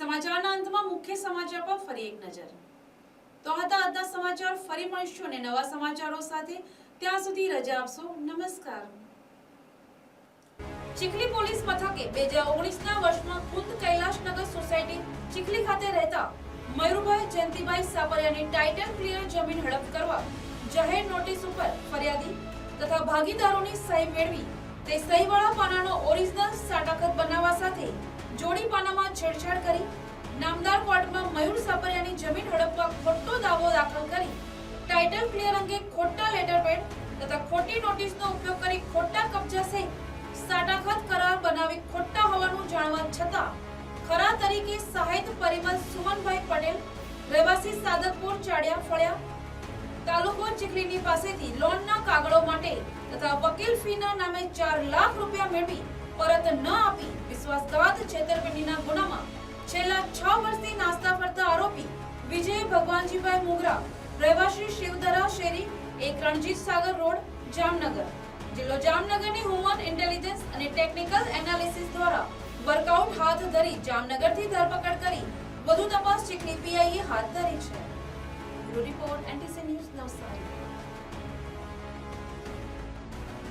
સમાચારના અંતમાં મુખ્ય સમાચાર પર ફરી એક નજર. તો હતા આજના સમાચાર ફરી મળશું અને નવા સમાચારો સાથે ત્યાં સુધી રજા આપશો. નમસ્કાર. ચીખલી પોલીસ મથકે બે હજાર ઓગણીસના વર્ષમાં ખુદ કૈલાશનગર સોસાયટી ચીખલી ખાતે રહેતા મયુરભાઈ જયંતિભાઈ સાપરિયાની ટાઇટલ ક્લિયર જમીન હડપ કરવા જાહેર નોટિસ ઉપર ફરિયાદી તથા ભાગીદારોની સહી મેળવી તે સહીવાળા પાનાનો ઓરિજિનલ સાટાખત બનાવવા સાથે છેડછાડ કરી નામદાર કોર્ટમાં મયુર સાપરિયાની જમીન હડપવા ખોટો દાવો દાખલ કરી ટાઇટલ ક્લિયર અંગે ખોટા લેટર પેડ તથા ખોટી નોટિસનો ઉપયોગ કરી ખોટા કબજા સહિત સાટાખત કરાર બનાવી ખોટા હોવાનું જાણવા છતાં ખરા તરીકે સહાયત પરિમલ સુમનભાઈ પટેલ, રહેવાસી સાદતપુર, ચાડિયા ફળિયા, તાલુકો ચીખલીની પાસેથી લોનના કાગળો માટે તથા વકીલ ફીના નામે ચાર લાખ રૂપિયા મેળવી પરત ન આપી છેલ્લા છ વર્ષથી નાસ્તા ફરતા આરોપી વિજય ભગવાનજીભાઈ મુગરા, રહેવાસી શિવદરા શેરી, એક રણજીત સાગર રોડ, જામનગર. જિલ્લો જામનગરની હ્યુમન ઇન્ટેલિજન્સ અને ટેકનિકલ એનાલિસિસ દ્વારા વર્કઆઉટ હાથ ધરી જામનગરથી ધરપકડ કરી વધુ તપાસ ચીખલી પીઆઈએ હાથ ધરી છે. Report, NTC news Navsari.